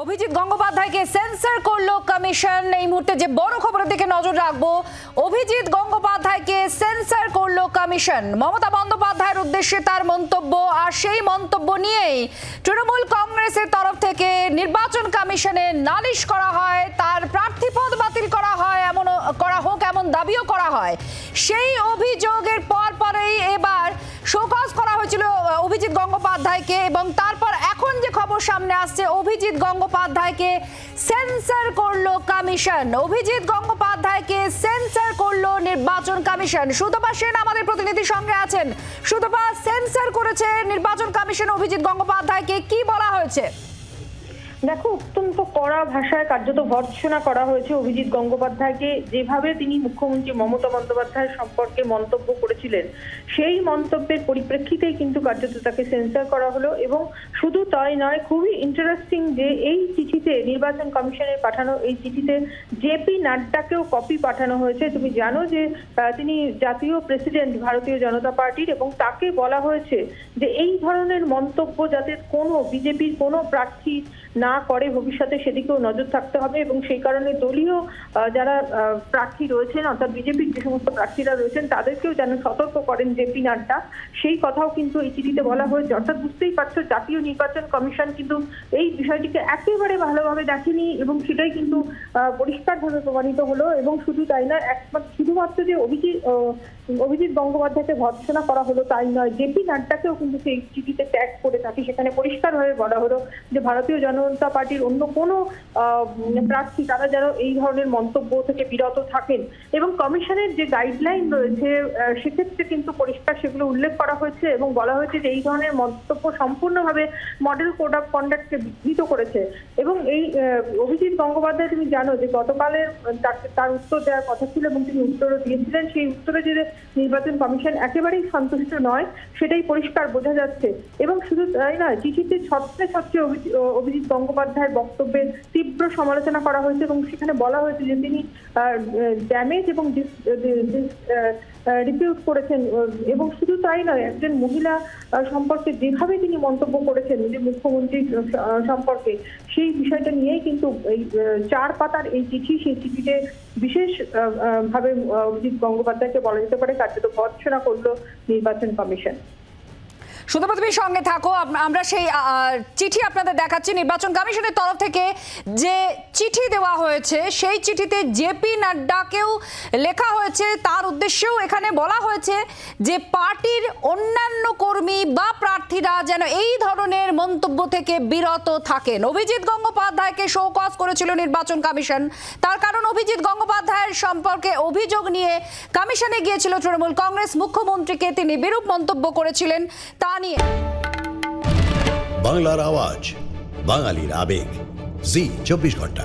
অভিজিৎ গঙ্গোপাধ্যায়কে সেন্সর করল কমিশন। এই মুহূর্তে যে বড় খবরের দিকে নজর রাখব, অভিজিৎ গঙ্গোপাধ্যায়কে সেন্সর করল কমিশন। মমতা বন্দ্যোপাধ্যায়ের উদ্দেশ্যে তার মন্তব্য, আর সেই মন্তব্য নিয়েই তৃণমূল কংগ্রেসের তরফ থেকে নির্বাচন কমিশনে নালিশ করা হয়, তার প্রার্থীপদ বাতিল করা হয়, এমন করা হোক, এমন দাবিও করা হয়। সেই অভিযোগের পর পরেই এবার শোকজ হয়েছিল অভিজিৎ গঙ্গোপাধ্যায়কে এবং তারপর এখন যে খবর সামনে আসছে, অভিজিৎ গঙ্গোপাধ্যায়কে সেন্সার করল কমিশন অভিজিৎ গঙ্গোপাধ্যায়কে সেন্সার করল নির্বাচন কমিশন সুতপা সেন আমাদের প্রতিনিধি সঙ্গে আছেন। সুতপা সেন্সার করেছে নির্বাচন কমিশন অভিজিৎ গঙ্গোপাধ্যায়কে। কি বলা হয়েছে? দেখো, অত্যন্ত কড়া ভাষায় কার্যত ভর্ৎসনা করা হয়েছে অভিজিৎ গঙ্গোপাধ্যায়কে। যেভাবে তিনি মুখ্যমন্ত্রী মমতা বন্দ্যোপাধ্যায় সম্পর্কে মন্তব্য করেছিলেন, সেই মন্তব্যের পরিপ্রেক্ষিতেই কিন্তু কার্যত তাকে সেন্সার করা হলো এবং শুধু তাই নয়, খুবই ইন্টারেস্টিং যে এই চিঠিতে নির্বাচন কমিশনের পাঠানো, এই চিঠিতে জেপি নাড্ডাকেও কপি পাঠানো হয়েছে। তুমি জানো যে তিনি জাতীয় প্রেসিডেন্ট ভারতীয় জনতা পার্টির এবং তাকে বলা হয়েছে যে, এই ধরনের মন্তব্য যাতে কোনো বিজেপির কোনো প্রার্থী না করে ভবিষ্যতে সেদিকেও নজর থাকতে হবে এবং সেই কারণে দলীয় যারা প্রার্থী রয়েছেন, অর্থাৎ বিজেপির যে সমস্ত প্রার্থীরা রয়েছেন, তাদেরকেও যেন সতর্ক করেন জেপি নাড্ডা। সেই কথাও কিন্তু এই চিঠিতে বলা হয়েছে। অর্থাৎ বুঝতেই পারছ, জাতীয় নির্বাচন কমিশন কিন্তু এই বিষয়টিকে একেবারে ভালোভাবে দেখেনি এবং সেটাই কিন্তু পরিষ্কারভাবে প্রমাণিত হলো এবং শুধু তাই না একমাত্র, শুধুমাত্র যে অভিজিৎ অভিজিৎ গঙ্গোপাধ্যায়কে ভর্ৎসনা করা হলো তাই নয় জেপি নাড্ডাকেও কিন্তু সেই চিঠিতে ট্যাগ করে থাকে সেখানে পরিষ্কারভাবে বলা হলো যে ভারতীয় জনতা পার্টির অন্য কোনো প্রার্থী, তারা যেন এই ধরনের মন্তব্য থেকে বিরত থাকেন। এবং কমিশনের যে গাইডলাইন রয়েছে সেক্ষেত্রে কিন্তু পরিষ্কার সেগুলো উল্লেখ করা হয়েছে এবং বলা হয়েছে যে এই ধরনের মন্তব্য সম্পূর্ণভাবে মডেল কোড অফ কন্ডাক্টকে বিঘ্নিত করেছে। এবং এই অভিজিৎ গঙ্গোপাধ্যায়, তুমি জানো যে গতকালের তাকে- তার উত্তর দেওয়ার কথা ছিল এবং তিনি উত্তরও দিয়েছিলেন। সেই উত্তরে যে নির্বাচন কমিশন একেবারেই সন্তুষ্ট নয়, সেটাই পরিষ্কার বোঝা যাচ্ছে। এবং শুধু তাই নয়, চিঠিতে ছত্রে ছত্রে অভি- অভিজিৎ গঙ্গোপাধ্যায়ের বক্তব্যের তীব্র সমালোচনা করা হয়েছে এবং সেখানে বলা হয়েছে যে তিনি ড্যামেজ এবং রিপিউট করেছেন এবং শুধু তাই নয়, একজন মহিলা সম্পর্কে যেভাবে তিনি মন্তব্য করেছেন যে মুখ্যমন্ত্রী সম্পর্কে, সেই বিষয়টা নিয়েই কিন্তু এই চার পাতার এই চিঠি, সেই চিঠিতে বিশেষ ভাবে অভিজিৎ গঙ্গোপাধ্যায়কে বলা যেতে পারে, কার্যত ভর্ৎসনা করল নির্বাচন কমিশন। সুতপা তুমি সঙ্গে থাকো। আমরা সেই চিঠি আপনাদের দেখাচ্ছি। নির্বাচন কমিশনের তরফ থেকে যে চিঠি দেওয়া হয়েছে, সেই চিঠিতে জেপি নাড্ডাকেও লেখা হয়েছে। তার উদ্দেশ্যেও এখানে বলা হয়েছে যে, পার্টির অন্যান্য বা প্রার্থীরা যেন এই ধরনের মন্তব্য থেকে বিরত থাকেন। অভিজিৎ গঙ্গোপাধ্যায়কে শোকজ করেছিল নির্বাচন কমিশন। তার কারণ অভিজিৎ গঙ্গোপাধ্যায়ের সম্পর্কে অভিযোগ নিয়ে কমিশনে গিয়েছিল তৃণমূল কংগ্রেস মুখ্যমন্ত্রীকে তিনি বিরূপ মন্তব্য করেছিলেন তা নিয়ে। বাংলার আওয়াজ, বাঙালির আবেগ। জি, চব্বিশ ঘণ্টা।